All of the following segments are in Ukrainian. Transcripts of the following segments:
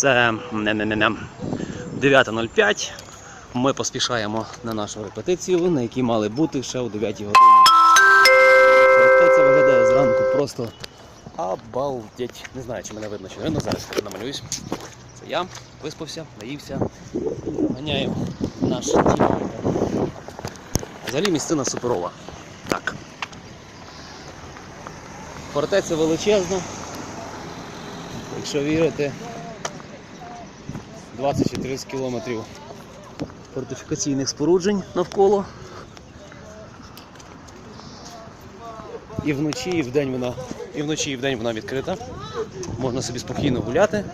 Це 9.05. Ми поспішаємо на нашу репетицію, на якій мали бути ще о 9 годині. Репетиція виглядає зранку просто обалдеть. Не знаю, чи мене видно, чи не видно. Зараз намалююсь. Це я виспався, наївся ганяю наш тім. Взагалі місцина суперова. Так. Фортеця величезна. Якщо вірити, 20 чи 30 кілометрів фортифікаційних споруджень навколо. І вночі, і вдень вона, і вночі, і вдень вона відкрита. Можна собі спокійно гуляти.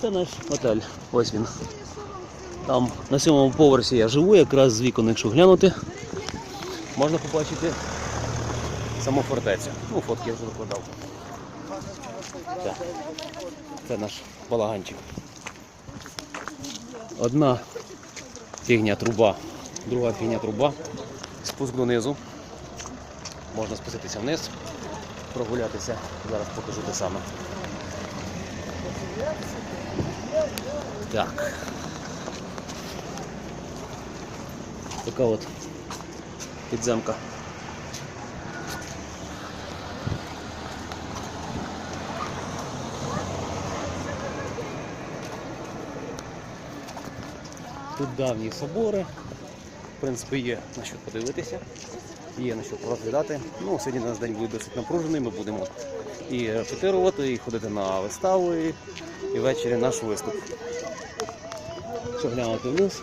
Це наш готель. Ось він. Там на сьомому поверсі я живу, якраз з вікон, якщо глянути, можна побачити саму фортецю. Ну, фотки я вже викладав. Так. Це наш балаганчик. Одна фігня труба, друга фігня труба. Спуск донизу. Можна спуститися вниз, прогулятися. Зараз покажу те саме. Так. Така от підземка. Тут давні собори. В принципі, є на що подивитися, є на що порозглядати. Ну, сьогодні наш день буде досить напружений. Ми будемо і репетирувати, і ходити на вистави, і ввечері наш виступ. Що глянути вниз.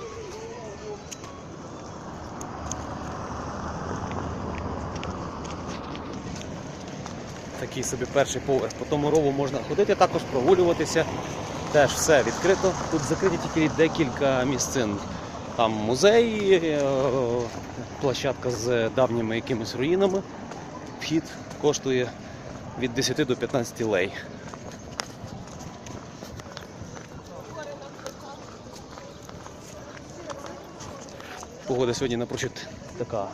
Такий собі перший поверх. По тому рову можна ходити, також прогулюватися. Теж все відкрито. Тут закриті тільки декілька місцин. Там музей, е, площадка з давніми якимись руїнами. Вхід коштує від 10 до 15 лей. Погода сьогодні напрочуд така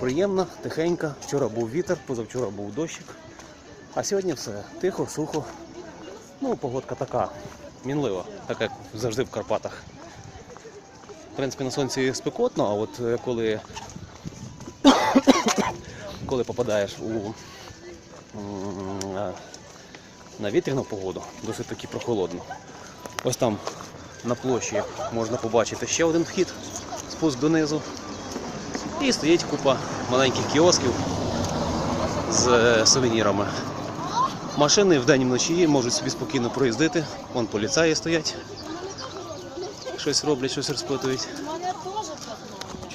приємна, тихенька. Вчора був вітер, позавчора був дощик. А сьогодні все тихо, сухо. Ну, погодка така, мінлива, так як завжди в Карпатах. В принципі, на сонці спекотно, а от е, коли, коли попадаєш у е, на вітряну погоду, досить таки прохолодно. Ось там на площі можна побачити ще один вхід, спуск донизу. І стоїть купа маленьких кіосків з е, сувенірами. Машини вдень і вночі можуть собі спокійно проїздити. Вон поліцаї стоять. Щось роблять, щось розпитують.